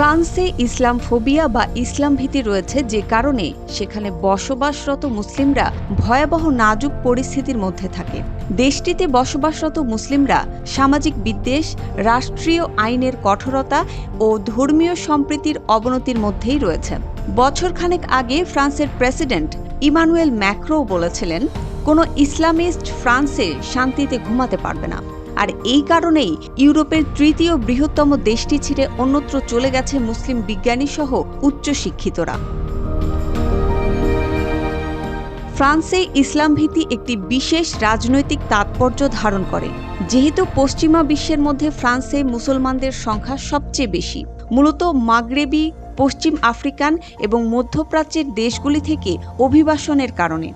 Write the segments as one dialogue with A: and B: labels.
A: ফ্রান্সে ইসলাম ফোবিয়া বা ইসলাম ভীতি রয়েছে যে কারণে সেখানে বসবাসরত মুসলিমরা ভয়াবহ নাজুক পরিস্থিতির মধ্যে থাকে। দেশটিতে বসবাসরত মুসলিমরা সামাজিক বিদ্বেষ, রাষ্ট্রীয় আইনের কঠোরতা ও ধর্মীয় সম্প্রীতির অবনতির মধ্যেই রয়েছে। বছরখানেক আগে ফ্রান্সের প্রেসিডেন্ট ইমানুয়েল ম্যাক্রো বলেছিলেন, কোনো ইসলামিস্ট ফ্রান্সে শান্তিতে ঘুমাতে পারবে না। আর এই কারণেই ইউরোপের তৃতীয় বৃহত্তম দেশটি ছেড়ে অন্যত্র চলে গেছে মুসলিম বিজ্ঞানী সহ উচ্চশিক্ষিতরা। ফ্রান্সে ইসলাম ভীতি একটি বিশেষ রাজনৈতিক তাৎপর্য ধারণ করে, যেহেতু পশ্চিমা বিশ্বের মধ্যে ফ্রান্সে মুসলমানদের সংখ্যা সবচেয়ে বেশি। মূলত মাগরেবি, পশ্চিম আফ্রিকান এবং মধ্যপ্রাচ্যের দেশগুলি থেকে অভিবাসনের কারণে।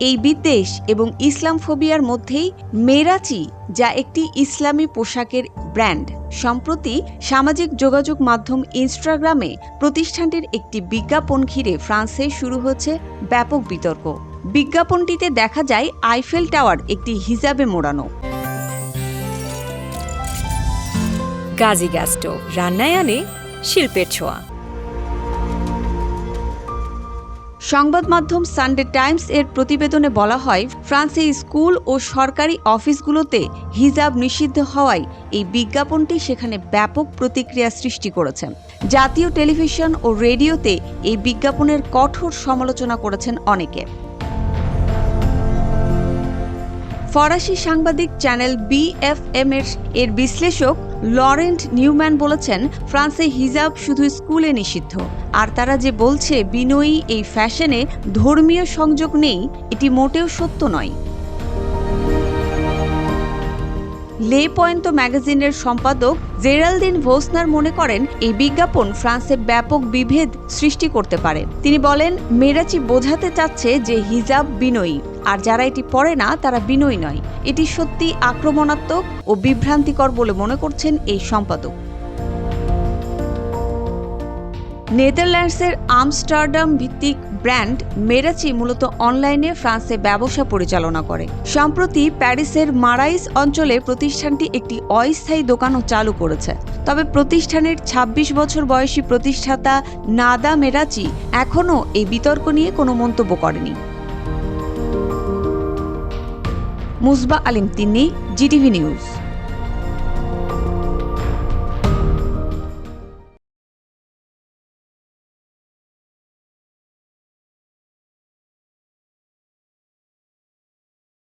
A: এই বিদ্বেষ এবং ইসলাম ফোবিয়ার মধ্যেই মেরাচি, যা একটি ইসলামী পোশাকের ব্র্যান্ড, সম্প্রতি সামাজিক যোগাযোগ মাধ্যম ইনস্টাগ্রামে প্রতিষ্ঠানটির একটি বিজ্ঞাপন ঘিরে ফ্রান্সে শুরু হচ্ছে ব্যাপক বিতর্ক। বিজ্ঞাপনটিতে দেখা যায় আইফেল টাওয়ার একটি হিজাবে মোড়ানো।
B: গাজী গ্যাস স্টোভ রান্নায় আনে শিল্পের ছোঁয়া।
A: সংবাদ মাধ্যম সানডে টাইমস এর প্রতিবেদনে বলা হয়, ফ্রান্সে স্কুল ও সরকারি অফিসগুলোতে হিজাব নিষিদ্ধ হওয়ায় এই বিজ্ঞাপনটি সেখানে ব্যাপক প্রতিক্রিয়া সৃষ্টি করেছে। জাতীয় টেলিভিশন ও রেডিওতে এই বিজ্ঞাপনের কঠোর সমালোচনা করেছেন অনেকে। ফরাসি সাংবাদিক চ্যানেল বিএফএম এর বিশ্লেষক লরেন্ট নিউম্যান বলেছেন, ফ্রান্সে হিজাব শুধু স্কুলে নিষিদ্ধ। আর তারা যে বলছে, বিনয়ী এই ফ্যাশনে ধর্মীয় সংযোগ নেই, এটি মোটেও সত্য নয়। লে পয়েন্ট ম্যাগাজিনের সম্পাদক জেরালদিন ভোসনার মনে করেন, এই বিজ্ঞাপন ফ্রান্সে ব্যাপক বিভেদ সৃষ্টি করতে পারে। তিনি বলেন, মেরাচি বোঝাতে চাচ্ছে যে হিজাব বিনয়ী। আর যারা এটি পড়ে না, তারা বিনয়ী নয়। এটি সত্যি আক্রমণাত্মক ও বিভ্রান্তিকর বলে মনে করছেন এই সম্পাদক। নেদারল্যান্ডসের আমস্টারডাম ভিত্তিক ব্র্যান্ড মেরাচি মূলত অনলাইনে ফ্রান্সে ব্যবসা পরিচালনা করে। সম্প্রতি প্যারিসের মারাইস অঞ্চলে প্রতিষ্ঠানটি একটি অস্থায়ী দোকানও চালু করেছে। তবে প্রতিষ্ঠানের ২৬ বছর বয়সী প্রতিষ্ঠাতা নাদা মেরাচি এখনও এই বিতর্ক নিয়ে কোনো মন্তব্য করেনি। Musba Alim Tinni GTV news.